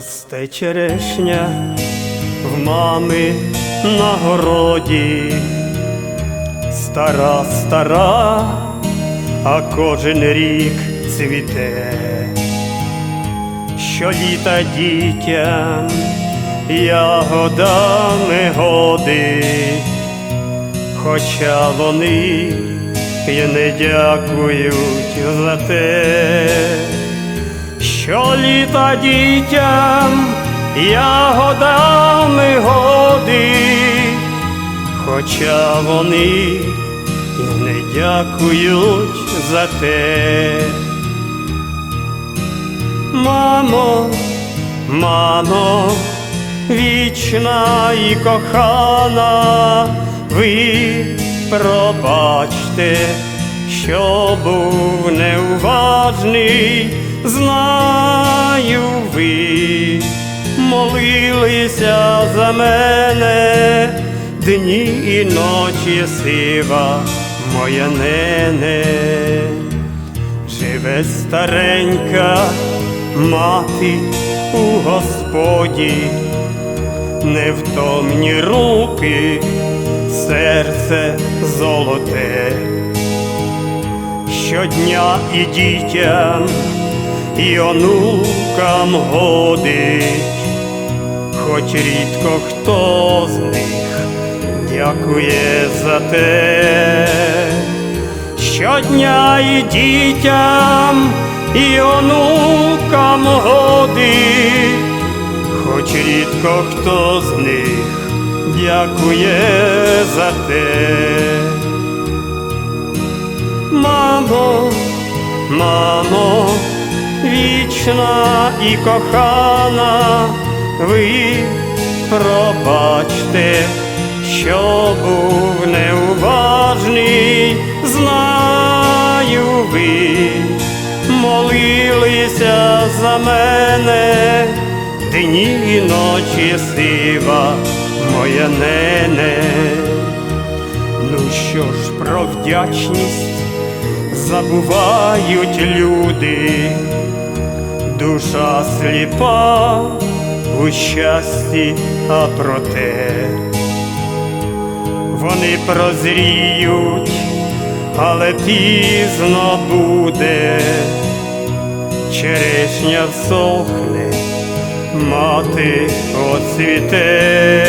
Росте черешня в мами на городі, стара, стара, а кожен рік цвіте, що літа дітям ягодами годить, хоча вони й не дякують за те що літа дітям ягодами годить, хоча вони й не дякують за те. Мамо, мамо, вічна і кохана, ви пробачте, що був неуважний, знаю ви молилися за мене, дні і ночі сива моя нене, живе старенька мати у Господі, невтомні руки, серце золоте. Щодня і дітям, і онукам годить, хоч рідко хто з них дякує за те, щодня і дітям, і онукам годить, хоч рідко хто з них дякує за те. Мамо, мамо, вічна і кохана, ви пробачте, що був неуважний, знаю ви молилися за мене, дні і ночі сива моя нене. Ну що ж про вдячність забувають люди, душа сліпа у щасті, а проте вони прозріють, але пізно буде, черешня всохне, мати оцвіте,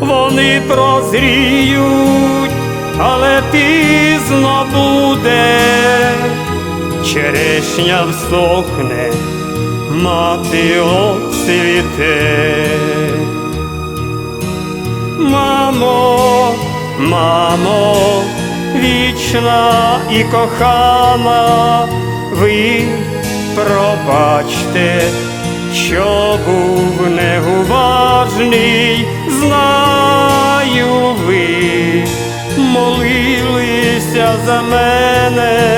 вони прозріють, але пізно буде, черешня всохне, мати оцвіте. Мамо, мамо, вічна і кохана, ви пробачте, що був неуважний, знаю ви молилися за мене,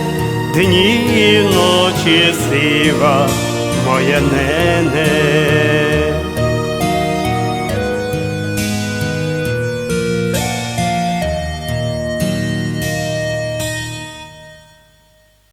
дні і ночі сива моя нене.